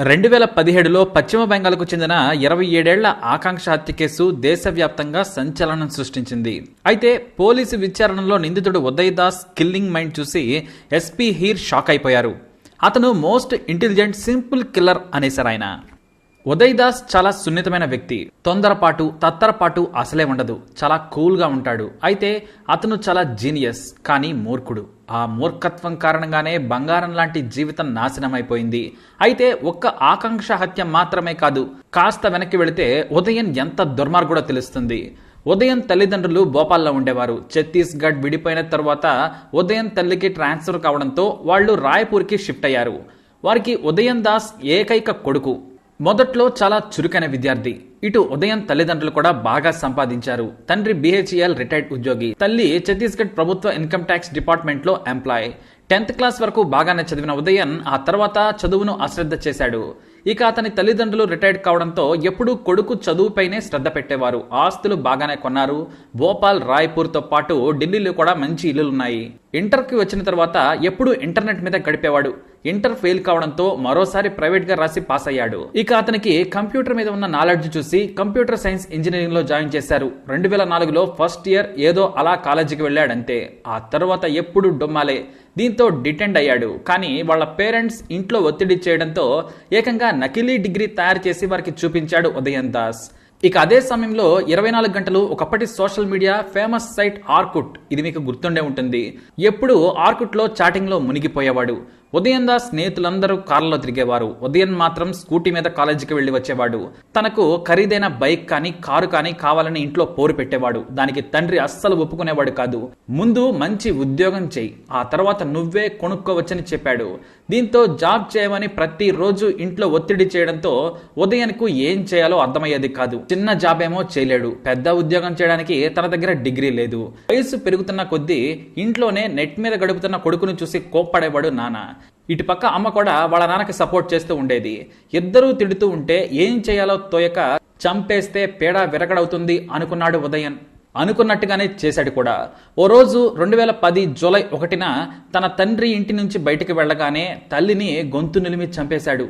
రెండు వేల పదిహేడులో పశ్చిమ బెంగాల్కు చెందిన ఇరవై ఏడేళ్ళ ఆకాంక్ష హత్య కేసు దేశవ్యాప్తంగా సంచలనం సృష్టించింది. అయితే పోలీసు విచారణలో నిందితుడు ఉదయ్ దాస్ కిల్లింగ్ మైండ్ చూసి ఎస్పీ హీర్ షాక్ అయిపోయారు. అతను మోస్ట్ ఇంటెలిజెంట్ సింపుల్ కిల్లర్ అనేసారు ఆయన. ఉదయ్ దాస్ చాలా సున్నితమైన వ్యక్తి. తొందరపాటు తత్తరపాటు అసలే ఉండదు. చాలా కూల్గా ఉంటాడు. అయితే అతను చాలా జీనియస్ కానీ మూర్ఖుడు. ఆ మూర్ఖత్వం కారణంగానే బంగారం లాంటి జీవితం నాశనమైపోయింది. అయితే ఒక్క ఆకాంక్ష హత్య మాత్రమే కాదు. కాస్త వెనక్కి వెళితే ఉదయం ఎంత దుర్మార్గుడో తెలుస్తుంది. ఉదయం తల్లిదండ్రులు భోపాల్లో ఉండేవారు. ఛత్తీస్గఢ్ విడిపోయిన తర్వాత ఉదయం తల్లికి ట్రాన్స్ఫర్ కావడంతో వాళ్ళు రాయ్పూర్కి షిఫ్ట్ అయ్యారు. వారికి ఉదయం దాస్ ఏకైక కొడుకు. మొదట్లో చాలా చురుకైన విద్యార్థి. ఇటు ఉదయం తల్లిదండ్రులు కూడా బాగా సంపాదించారు. తండ్రి బిహెచ్ఈఎల్ రిటైర్డ్ ఉద్యోగి. తల్లి ఛత్తీస్గఢ్ ప్రభుత్వ ఇన్కమ్ ట్యాక్స్ డిపార్ట్మెంట్లో ఎంప్లాయ్. టెన్త్ క్లాస్ వరకు బాగానే చదివిన ఉదయన్ ఆ తర్వాత చదువును అశ్రద్ధ చేశాడు. ఇక అతని తల్లిదండ్రులు రిటైర్డ్ కావడంతో ఎప్పుడూ కొడుకు చదువుపైనే శ్రద్ధ పెట్టేవారు. ఆస్తులు బాగానే కొన్నారు. భోపాల్ రాయ్పూర్తో పాటు ఢిల్లీలో కూడా మంచి ఇల్లులున్నాయి. ఇంటర్కి వచ్చిన తర్వాత ఎప్పుడూ ఇంటర్నెట్ మీద గడిపేవాడు. ఇంటర్ ఫెయిల్ కావడంతో మరోసారి ప్రైవేట్గా రాసి పాస్ అయ్యాడు. ఇక అతనికి కంప్యూటర్ మీద ఉన్న నాలెడ్జ్ చూసి కంప్యూటర్ సైన్స్ ఇంజనీరింగ్లో జాయిన్ చేశారు. రెండు వేల నాలుగులో ఫస్ట్ ఇయర్ ఏదో అలా కాలేజీకి వెళ్ళాడంతే. ఆ తర్వాత ఎప్పుడు డొమ్మాలే. దీంతో డిటెండ్ అయ్యాడు. కానీ వాళ్ళ పేరెంట్స్ ఇంట్లో ఒత్తిడి చేయడంతో ఏకంగా నకిలీ డిగ్రీ తయారు చేసి వారికి చూపించాడు ఉదయం దాస్. ఇక అదే సమయంలో ఇరవై నాలుగు గంటలు ఒకప్పటి social media famous site Orkut. ఇది మీకు గుర్తుండే ఉంటుంది. ఎప్పుడు ఆర్కుట్లో చాటింగ్లో మునిగిపోయేవాడు. ఉదయం దా స్నేహితులందరూ కార్లో తిరిగేవారు. ఉదయం మాత్రం స్కూటీ మీద కాలేజీకి వెళ్ళి వచ్చేవాడు. తనకు ఖరీదైన బైక్ కానీ కారు కానీ కావాలని ఇంట్లో పోరు పెట్టేవాడు. దానికి తండ్రి అస్సలు ఒప్పుకునేవాడు కాదు. ముందు మంచి ఉద్యోగం చేయి. ఆ తర్వాత నువ్వే కొనుక్కోవచ్చని చెప్పాడు. దీంతో జాబ్ చేయమని ప్రతిరోజు ఇంట్లో ఒత్తిడి చేయడంతో ఉదయానికి ఏం చేయాలో అర్థమయ్యేది కాదు. చిన్న జాబ్ ఏమో చేయలేడు. పెద్ద ఉద్యోగం చేయడానికి తన దగ్గర డిగ్రీ లేదు. వయసు పెరుగుతున్న కొద్దీ ఇంట్లోనే నెట్ మీద గడుపుతున్న కొడుకును చూసి కోప్పడేవాడు నానా ఇటు పక్క అమ్మ కూడా వాళ్ళ నాన్నకి సపోర్ట్ చేస్తూ ఉండేది. ఇద్దరూ తిడుతూ ఉంటే ఏం చేయాలో తోయక చంపేస్తే పేడ విరగడవుతుంది అనుకున్నాడు ఉదయన్. అనుకున్నట్టుగానే చేశాడు కూడా. ఓ రోజు రెండు వేల పది జూలై ఒకటిన తన తండ్రి ఇంటి నుంచి బయటికి వెళ్ళగానే తల్లిని గొంతు నిలిమి చంపేశాడు.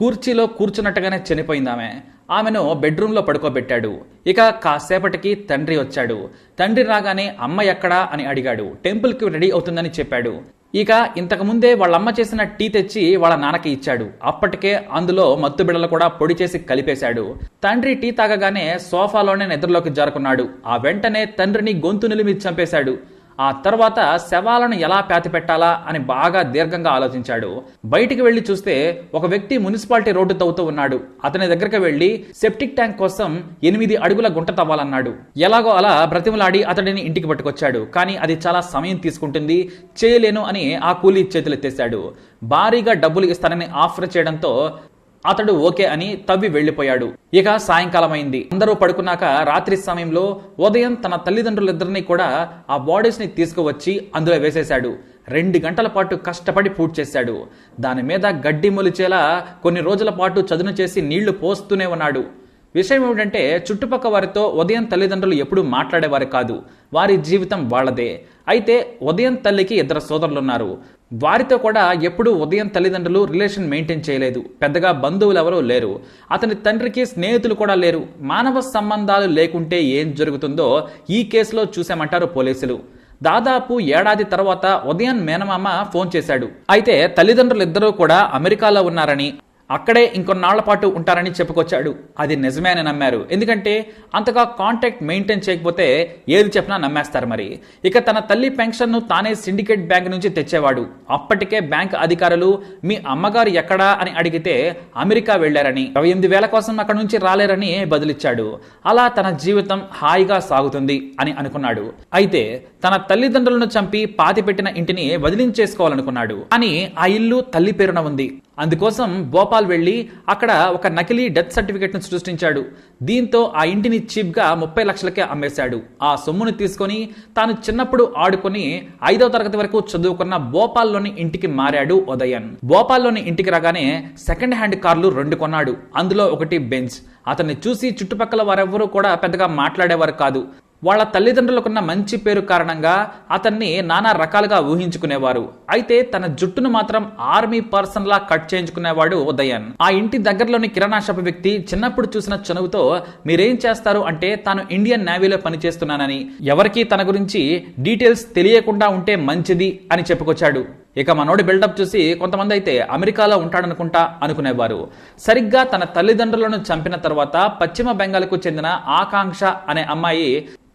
కూర్చీలో కూర్చున్నట్టుగానే చనిపోయింది ఆమె ఆమెను బెడ్రూమ్లో పడుకోబెట్టాడు. ఇక కాసేపటికి తండ్రి వచ్చాడు. తండ్రి రాగానే అమ్మ ఎక్కడా అని అడిగాడు. టెంపుల్కి రెడీ అవుతుందని చెప్పాడు. ఇక ఇంతకు ముందే వాళ్ళమ్మ చేసిన టీ తెచ్చి వాళ్ళ నాన్నకి ఇచ్చాడు. అప్పటికే అందులో మత్తు బిడలు కూడా పొడి చేసి కలిపేశాడు. తండ్రి టీ తాగగానే సోఫాలోనే నిద్రలోకి జారుకున్నాడు. ఆ వెంటనే తండ్రిని గొంతు నిలిమి చంపేశాడు. ఆ తర్వాత శవాలను ఎలా పాతి పెట్టాలా అని బాగా దీర్ఘంగా ఆలోచించాడు. బయటికి వెళ్ళి చూస్తే ఒక వ్యక్తి మున్సిపాలిటీ రోడ్డు తవ్వుతూ ఉన్నాడు. అతని దగ్గరికి వెళ్ళి సెప్టిక్ ట్యాంక్ కోసం ఎనిమిది అడుగుల గుంట తవ్వాలన్నాడు. ఎలాగో అలా బ్రతిమలాడి అతడిని ఇంటికి పట్టుకొచ్చాడు. కానీ అది చాలా సమయం తీసుకుంటుంది చేయలేను అని ఆ కూలీ చేతులెత్తేశాడు. భారీగా డబ్బులు ఇస్తానని ఆఫర్ చేయడంతో అతడు ఓకే అని తవ్వి వెళ్ళిపోయాడు ఇక సాయంకాలం అయింది అందరూ పడుకున్నాక రాత్రి సమయంలో ఉదయం తన తల్లిదండ్రులిద్దరినీ కూడా ఆ బాడీస్ని తీసుకువచ్చి అందులో వేసేశాడు. రెండు గంటల పాటు కష్టపడి పూర్తి చేశాడు. దాని మీద గడ్డి మొలిచేలా కొన్ని రోజుల పాటు చదును చేసి నీళ్ళు పోస్తూనే ఉన్నాడు. విషయం ఏమిటంటే చుట్టుపక్క వారితో ఉదయం తల్లిదండ్రులు ఎప్పుడూ మాట్లాడేవారు కాదు. వారి జీవితం వాళ్ళదే. అయితే ఉదయం తల్లికి ఇద్దరు సోదరులు ఉన్నారు వారితో కూడా ఎప్పుడూ ఉదయం తల్లిదండ్రులు రిలేషన్ మెయింటైన్ చేయలేదు. పెద్దగా బంధువులు ఎవరూ లేరు. అతని తండ్రికి స్నేహితులు కూడా లేరు. మానవ సంబంధాలు లేకుంటే ఏం జరుగుతుందో ఈ కేసులో చూసామంటారు పోలీసులు. దాదాపు ఏడాది తర్వాత ఉదయం మేనమామ ఫోన్ చేశాడు. అయితే తల్లిదండ్రులు ఇద్దరూ కూడా అమెరికాలో ఉన్నారని అక్కడే ఇంకొన్నాళ్ళ పాటు ఉంటారని చెప్పుకొచ్చాడు. అది నిజమే అని నమ్మారు. ఎందుకంటే అంతగా కాంటాక్ట్ మెయింటైన్ చేయకపోతే ఏది చెప్పినా నమ్మేస్తారు మరి. ఇక తన తల్లి పెన్షన్ను తానే సిండికేట్ బ్యాంక్ నుంచి తెచ్చేవాడు. అప్పటికే బ్యాంక్ అధికారులు మీ అమ్మగారు ఎక్కడా? అని అడిగితే అమెరికా వెళ్ళారని ఇరవై ఎనిమిది వేల కోసం అక్కడ నుంచి రాలేరని బదులిచ్చాడు. అలా తన జీవితం హాయిగా సాగుతుంది అని అనుకున్నాడు. అయితే తన తల్లిదండ్రులను చంపి పాతిపెట్టిన ఇంటిని వదిలించేసుకోవాలనుకున్నాడు. అని ఆ ఇల్లు తల్లి పేరున ఉంది. అందుకోసం భోపాల్ వెళ్ళి అక్కడ ఒక నకిలీ డెత్ సర్టిఫికేట్ను సృష్టించాడు. దీంతో ఆ ఇంటిని చీప్గా ముప్పై లక్షలకే అమ్మేశాడు. ఆ సొమ్మును తీసుకొని తాను చిన్నప్పుడు ఆడుకొని ఐదవ తరగతి వరకు చదువుకున్న భోపాల్లోని ఇంటికి మారాడు ఉదయన్. భోపాల్లోని ఇంటికి రాగానే సెకండ్ హ్యాండ్ కార్లు రెండు కొన్నాడు. అందులో ఒకటి బెంచ్ అతన్ని చూసి చుట్టుపక్కల వారెవ్వరూ కూడా పెద్దగా మాట్లాడేవారు కాదు. వాళ్ళ తల్లిదండ్రులకున్న మంచి పేరు కారణంగా అతన్ని నానా రకాలుగా ఊహించుకునేవారు. అయితే తన జుట్టును మాత్రం ఆర్మీ పర్సన్ లా కట్ చేయించుకునేవాడు ఉదయన్. ఆ ఇంటి దగ్గరలోని కిరాణా షాప్ వ్యక్తి చిన్నప్పుడు చూసిన చనువుతో మీరేం చేస్తారు? అంటే తాను ఇండియన్ నేవీలో పనిచేస్తున్నానని. ఎవరికీ తన గురించి డీటెయిల్స్ తెలియకుండా ఉంటే మంచిది అని చెప్పుకొచ్చాడు. ఇక మనోడి బిల్డప్ చూసి కొంతమంది అయితే అమెరికాలో ఉంటాడనుకుంటా అనుకునేవారు. సరిగ్గా తన తల్లిదండ్రులను చంపిన తర్వాత పశ్చిమ బెంగాల్కు చెందిన ఆకాంక్ష అనే అమ్మాయి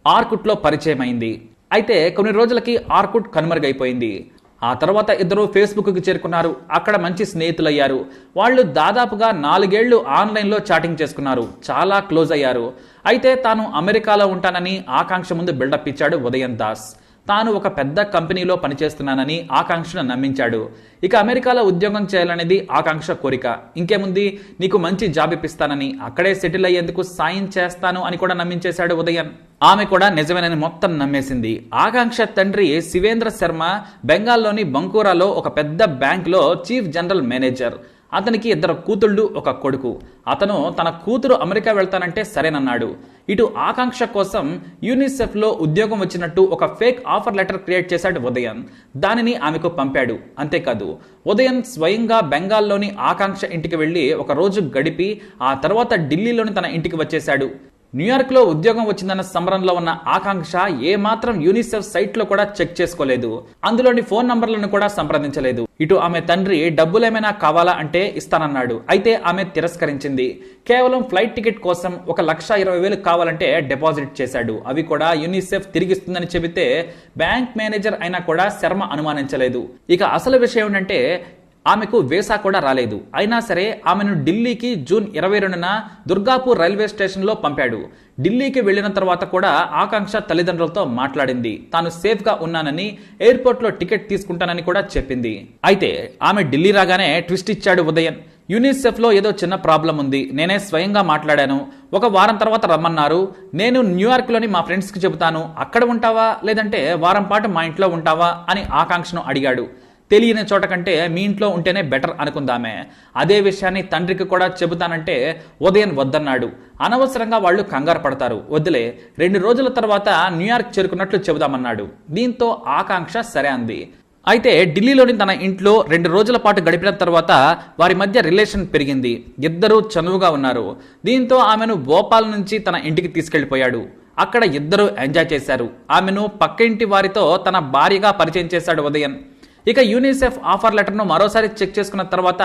ఆర్కుట్లో పరిచయం అయింది అయితే కొన్ని రోజులకి ఆర్కుట్ కనుమరుగైపోయింది. ఆ తర్వాత ఇద్దరు ఫేస్బుక్కి చేరుకున్నారు. అక్కడ మంచి స్నేహితులయ్యారు. వాళ్ళు దాదాపుగా నాలుగేళ్ళు ఆన్లైన్లో చాటింగ్ చేసుకున్నారు. చాలా క్లోజ్ అయ్యారు. అయితే తాను అమెరికాలో ఉంటానని ఆకాంక్ష ముందు బిల్డప్ ఇచ్చాడు ఉదయం దాస్. తాను ఒక పెద్ద కంపెనీలో పనిచేస్తున్నానని ఆకాంక్షను నమ్మించాడు. ఇక అమెరికాలో ఉద్యోగం చేయాలనేది ఆకాంక్ష కోరిక. ఇంకేముంది? నీకు మంచి జాబ్ ఇప్పిస్తానని. అక్కడే సెటిల్ అయ్యేందుకు సాయం చేస్తాను అని కూడా నమ్మించేశాడు ఉదయన్ ఆమె కూడా నిజమేనని మొత్తం నమ్మేసింది. ఆకాంక్ష తండ్రి శివేంద్ర శర్మ బెంగాల్లోని బంకూరాలో ఒక పెద్ద బ్యాంక్లో చీఫ్ జనరల్ మేనేజర్. అతనికి ఇద్దరు కూతుళ్ళు ఒక కొడుకు. అతను తన కూతురు అమెరికా వెళ్తానంటే సరేనన్నాడు. ఇటు ఆకాంక్ష కోసం యూనిసెఫ్లో ఉద్యోగం వచ్చినట్టు ఒక ఫేక్ ఆఫర్ లెటర్ క్రియేట్ చేశాడు ఉదయన్. దానిని ఆమెకు పంపాడు. అంతేకాదు ఉదయన్ స్వయంగా బెంగాల్లోని ఆకాంక్ష ఇంటికి వెళ్ళి ఒక రోజు గడిపి ఆ తర్వాత ఢిల్లీలోని తన ఇంటికి వచ్చేశాడు. న్యూయార్క్లో ఉద్యోగం వచ్చిందన్న సంబరంలో ఉన్న ఆకాంక్ష ఏ మాత్రం యూనిసెఫ్ సైట్లో కూడా చెక్ చేసుకోలేదు. అందులోని ఫోన్ నంబర్లను కూడా సంప్రదించలేదు. ఇటు ఆమె తండ్రి డబ్బులేమైనా కావాలా అంటే ఇస్తానన్నాడు. అయితే ఆమె తిరస్కరించింది. కేవలం ఫ్లైట్ టికెట్ కోసం ఒక లక్ష ఇరవై వేలు కావాలంటే డిపాజిట్ చేశాడు. అవి కూడా యూనిసెఫ్ తిరిగిస్తుందని చెబితే బ్యాంక్ మేనేజర్ అయినా కూడా శర్మ అనుమానించలేదు. ఇక అసలు విషయం ఏంటంటే ఆమెకు వేసా కూడా రాలేదు. అయినా సరే ఆమెను ఢిల్లీకి జూన్ ఇరవై రెండున దుర్గాపూర్ రైల్వే స్టేషన్లో పంపాడు. ఢిల్లీకి వెళ్ళిన తర్వాత కూడా ఆకాంక్ష తల్లిదండ్రులతో మాట్లాడింది. తాను సేఫ్గా ఉన్నానని ఎయిర్పోర్ట్లో టికెట్ తీసుకుంటానని కూడా చెప్పింది. అయితే ఆమె ఢిల్లీ రాగానే ట్విస్ట్ ఇచ్చాడు ఉదయన్. యూనిసెఫ్లో ఏదో చిన్న ప్రాబ్లం ఉంది. నేనే స్వయంగా మాట్లాడాను. ఒక వారం తర్వాత రమ్మన్నారు. నేను న్యూయార్క్లోని మా ఫ్రెండ్స్కి చెబుతాను. అక్కడ ఉంటావా? లేదంటే వారం పాటు మా ఇంట్లో ఉంటావా? అని ఆకాంక్షను అడిగాడు. తెలియని చోట కంటే మీ ఇంట్లో ఉంటేనే బెటర్ అనుకుందామే. అదే విషయాన్ని తండ్రికి కూడా చెబుతానంటే ఉదయం వద్దన్నాడు. అనవసరంగా వాళ్ళు కంగారు పడతారు. వద్దులే రెండు రోజుల తర్వాత న్యూయార్క్ చేరుకున్నట్లు చెబుదామన్నాడు. దీంతో ఆకాంక్ష సరే అంది. అయితే ఢిల్లీలోని తన ఇంట్లో రెండు రోజుల పాటు గడిపిన తర్వాత వారి మధ్య రిలేషన్ పెరిగింది. ఇద్దరూ చనువుగా ఉన్నారు. దీంతో ఆమెను భోపాల్ నుంచి తన ఇంటికి తీసుకెళ్ళిపోయాడు అక్కడ ఇద్దరూ ఎంజాయ్ చేశారు. ఆమెను పక్కింటి వారితో తన భార్యగా పరిచయం చేశాడు ఉదయన్ ఇక యూనిసెఫ్ ఆఫర్ లెటర్ను మరోసారి చెక్ చేసుకున్న తర్వాత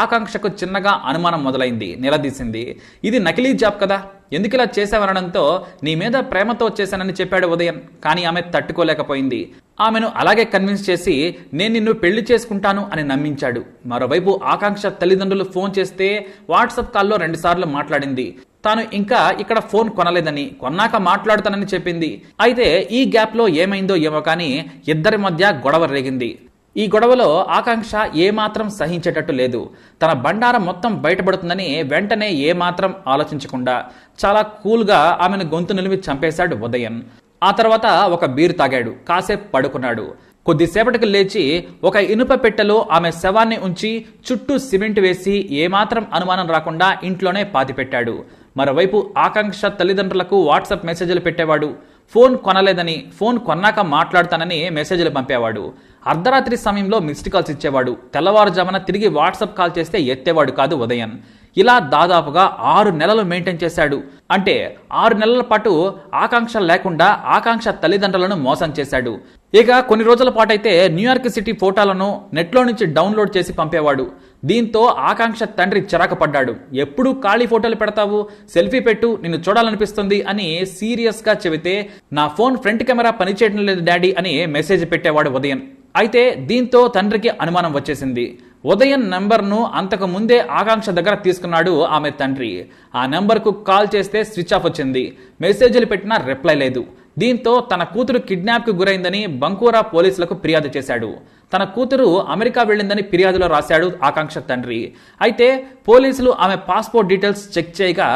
ఆకాంక్షకు చిన్నగా అనుమానం మొదలైంది నిలదీసింది. ఇది నకిలీ జాబ్ కదా. ఎందుకు ఇలా చేశావనడంతో నీ మీద ప్రేమతో చేశానని చెప్పాడు ఉదయం కానీ ఆమె తట్టుకోలేకపోయింది. ఆమెను అలాగే కన్విన్స్ చేసి నేను నిన్ను పెళ్ళి చేసుకుంటాను అని నమ్మించాడు. మరోవైపు ఆకాంక్ష తల్లిదండ్రులు ఫోన్ చేస్తే వాట్సాప్ కాల్లో రెండుసార్లు మాట్లాడింది. తాను ఇంకా ఇక్కడ ఫోన్ కొనలేదని కొన్నాక మాట్లాడుతానని చెప్పింది. అయితే ఈ గ్యాప్లో ఏమైందో ఏమో కానీ ఇద్దరి మధ్య గొడవ రేగింది. ఈ గొడవలో ఆకాంక్ష ఏమాత్రం సహించేటట్టు లేదు. తన బండారం మొత్తం బయటపడుతుందని వెంటనే ఏమాత్రం ఆలోచించకుండా చాలా కూల్గా ఆమెను గొంతు నిలిమి చంపేశాడు ఉదయన్. ఆ తర్వాత ఒక బీరు తాగాడు కాసేపు పడుకున్నాడు. కొద్దిసేపటికి లేచి ఒక ఇనుప పెట్టెలో ఆమె శవాన్ని ఉంచి చుట్టూ సిమెంట్ వేసి ఏమాత్రం అనుమానం రాకుండా ఇంట్లోనే పాతిపెట్టాడు. మరోవైపు ఆకాంక్ష తల్లిదండ్రులకు వాట్సాప్ మెసేజ్లు పెట్టేవాడు. ఫోన్ కొనలేదని ఫోన్ కొన్నాక మాట్లాడతానని మెసేజ్లు పంపేవాడు. అర్ధరాత్రి సమయంలో మిస్డ్ కాల్స్ ఇచ్చేవాడు. తెల్లవారుజామున తిరిగి వాట్సాప్ కాల్ చేస్తే ఎత్తేవాడు కాదు ఉదయన్ ఇలా దాదాపుగా ఆరు నెలలు మెయింటైన్ చేశాడు. అంటే ఆరు నెలల పాటు ఆకాంక్ష లేకుండా ఆకాంక్ష తల్లిదండ్రులను మోసం చేశాడు. ఇక కొన్ని రోజుల పాటైతే న్యూయార్క్ సిటీ ఫోటోలను నెట్లో నుంచి డౌన్లోడ్ చేసి పంపేవాడు. దీంతో ఆకాంక్ష తండ్రి చిరాకు పడ్డాడు ఎప్పుడు ఖాళీ ఫోటోలు పెడతావు? సెల్ఫీ పెట్టు నిన్ను చూడాలనిపిస్తుంది అని సీరియస్గా చెబితే నా ఫోన్ ఫ్రంట్ కెమెరా పనిచేయడం లేదు డాడీ అని మెసేజ్ పెట్టేవాడు ఉదయం అయితే దీంతో తండ్రికి అనుమానం వచ్చేసింది. ఉదయం నంబర్ను అంతకు ముందే ఆకాంక్ష దగ్గర తీసుకున్నాడు ఆమె తండ్రి. ఆ నెంబర్కు కాల్ చేస్తే స్విచ్ ఆఫ్ వచ్చింది. మెసేజ్లు పెట్టినా రిప్లై లేదు. దీంతో తన కూతురు కిడ్నాప్కు గురైందని బంకూరా పోలీసులకు ఫిర్యాదు చేశాడు. తన కూతురు అమెరికా వెళ్ళిందని ఫిర్యాదులో రాశాడు ఆకాంక్ష తండ్రి. అయితే పోలీసులు ఆమె పాస్పోర్ట్ డీటెయిల్స్ చెక్ చేయగా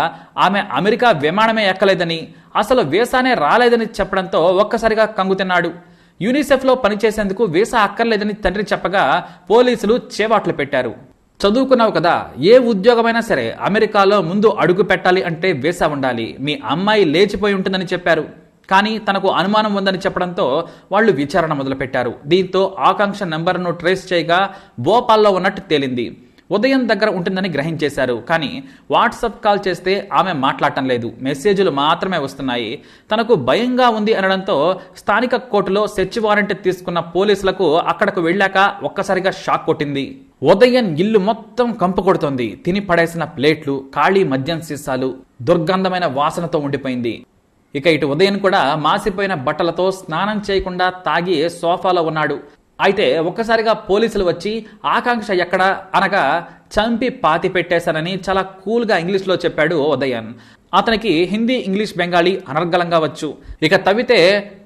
ఆమె అమెరికా విమానమే ఎక్కలేదని అసలు వీసానే రాలేదని చెప్పడంతో ఒక్కసారిగా కంగుతిన్నాడు యూనిసెఫ్లో పనిచేసేందుకు వీసా అక్కర్లేదని తండ్రి చెప్పగా పోలీసులు చేవాట్లు పెట్టారు. చదువుకున్నావు కదా ఏ ఉద్యోగమైనా సరే అమెరికాలో ముందు అడుగు పెట్టాలి అంటే వీసా ఉండాలి. మీ అమ్మాయి లేచిపోయి ఉంటుందని చెప్పారు. కానీ తనకు అనుమానం ఉందని చెప్పడంతో వాళ్ళు విచారణ మొదలుపెట్టారు. దీంతో ఆకాంక్ష నెంబర్ను ట్రేస్ చేయగా భోపాల్లో ఉన్నట్టు తేలింది. ఉదయం దగ్గర ఉంటుందని గ్రహించేశారు. కానీ వాట్సాప్ కాల్ చేస్తే ఆమె మాట్లాడటం లేదు. మెసేజ్లు మాత్రమే వస్తున్నాయి. తనకు భయంగా ఉంది అనడంతో స్థానిక కోర్టులో సెర్చ్ వారెంట్ తీసుకున్న పోలీసులకు అక్కడకు వెళ్ళాక ఒక్కసారిగా షాక్ కొట్టింది. ఉదయం ఇల్లు మొత్తం కంపు కొడుతోంది. తిని పడేసిన ప్లేట్లు ఖాళీ మద్యం సీసాలు దుర్గంధమైన వాసనతో ఉండిపోయింది. ఇక ఇటు ఉదయం కూడా మాసిపోయిన బట్టలతో స్నానం చేయకుండా తాగి సోఫాలో ఉన్నాడు. అయితే ఒక్కసారిగా పోలీసులు వచ్చి ఆకాంక్ష ఎక్కడ? అనగా చంపి పాతి పెట్టేశానని చాలా కూల్గా ఇంగ్లీష్లో చెప్పాడు ఉదయన్. అతనికి హిందీ ఇంగ్లీష్ బెంగాలీ అనర్గళంగా వచ్చు. ఇక తవ్వితే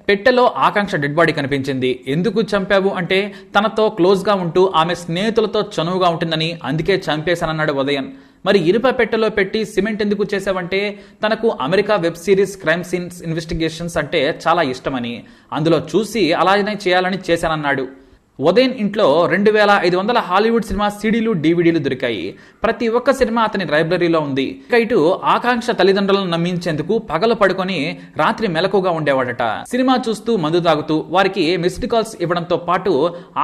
పెట్టెలో ఆకాంక్ష డెడ్ బాడీ కనిపించింది. ఎందుకు చంపావు? అంటే తనతో క్లోజ్గా ఉంటూ ఆమె స్నేహితులతో చనువుగా ఉంటుందని అందుకే చంపేశానన్నాడు ఉదయన్. మరి ఇనుప పెట్టెలో పెట్టి సిమెంట్ ఎందుకు చేసావంటే తనకు America web series crime scenes investigations అంటే చాలా ఇష్టమని. అందులో చూసి అలానే చేయాలని చేశానన్నాడు. ఉదయన్ ఇంట్లో రెండు వేల ఐదు వందల హాలీవుడ్ సినిమా సీడీలు డీవీడీలు దొరికాయి. ప్రతి ఒక్క సినిమా అతని లైబ్రరీలో ఉంది. ఇక ఇటు ఆకాంక్ష తల్లిదండ్రులను నమ్మించేందుకు పగలు పడుకొని రాత్రి మెలకుగా ఉండేవాడట. సినిమా చూస్తూ మందు తాగుతూ వారికి మిస్డ్ కాల్స్ ఇవ్వడంతో పాటు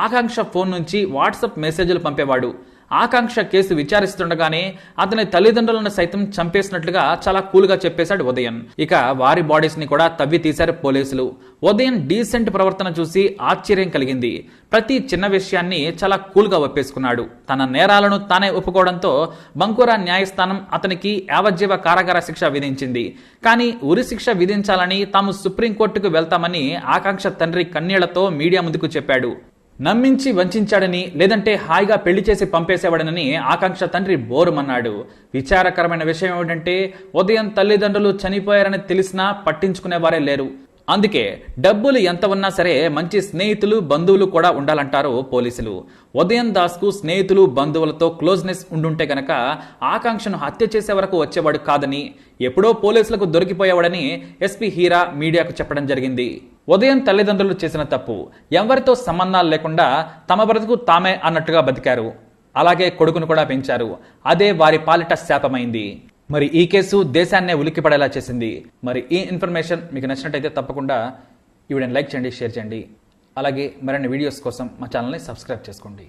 ఆకాంక్ష ఫోన్ నుంచి వాట్సాప్ మెసేజ్లు పంపేవాడు. ఆకాంక్ష కేసు విచారిస్తుండగానే అతని తల్లిదండ్రులను సైతం చంపేసినట్లుగా చాలా కూల్గా చెప్పేశాడు ఉదయన్. ఇక వారి బాడీస్ని కూడా తవ్వి తీశారు పోలీసులు. ఉదయన్ డీసెంట్ ప్రవర్తన చూసి ఆశ్చర్యం కలిగింది. ప్రతి చిన్న విషయాన్ని చాలా కూల్గా ఒప్పేసుకున్నాడు. తన నేరాలను తానే ఒప్పుకోవడంతో బంకురా న్యాయస్థానం అతనికి యావజ్జీవ కారాగార శిక్ష విధించింది. కానీ ఉరి శిక్ష విధించాలని తాము సుప్రీంకోర్టుకు వెళ్తామని ఆకాంక్ష తండ్రి కన్నీళ్ళతో మీడియా ముందుకు చెప్పాడు. నమ్మించి వంచాడని లేదంటే హాయిగా పెళ్ళి చేసి పంపేసేవాడనని ఆకాంక్ష తండ్రి బోరుమన్నాడు. విచారకరమైన విషయం ఏమిటంటే ఉదయం తల్లిదండ్రులు చనిపోయారని తెలిసినా పట్టించుకునేవారే లేరు. అందుకే డబ్బులు ఎంత ఉన్నా సరే మంచి స్నేహితులు బంధువులు కూడా ఉండాలంటారు పోలీసులు. ఉదయం దాస్కు స్నేహితులు బంధువులతో క్లోజ్నెస్ ఉండుంటే గనక ఆకాంక్షను హత్య చేసే వరకు వచ్చేవాడు కాదని ఎప్పుడో పోలీసులకు దొరికిపోయేవాడని ఎస్పీ హీరా మీడియాకు చెప్పడం జరిగింది. ఉదయం తల్లిదండ్రులు చేసిన తప్పు. ఎవరితో సంబంధాలు లేకుండా తమ బ్రతుకు తామే అన్నట్టుగా బతికారు. అలాగే కొడుకును కూడా పెంచారు. అదే వారి పాలిట శాపమైంది. మరి ఈ కేసు దేశాన్నే ఉలిక్కిపడేలా చేసింది. మరి ఈ ఇన్ఫర్మేషన్ మీకు నచ్చినట్టయితే తప్పకుండా ఈ వీడియోని లైక్ చేయండి షేర్ చేయండి. అలాగే మరిన్ని వీడియోస్ కోసం మా ఛానల్ని సబ్స్క్రైబ్ చేసుకోండి.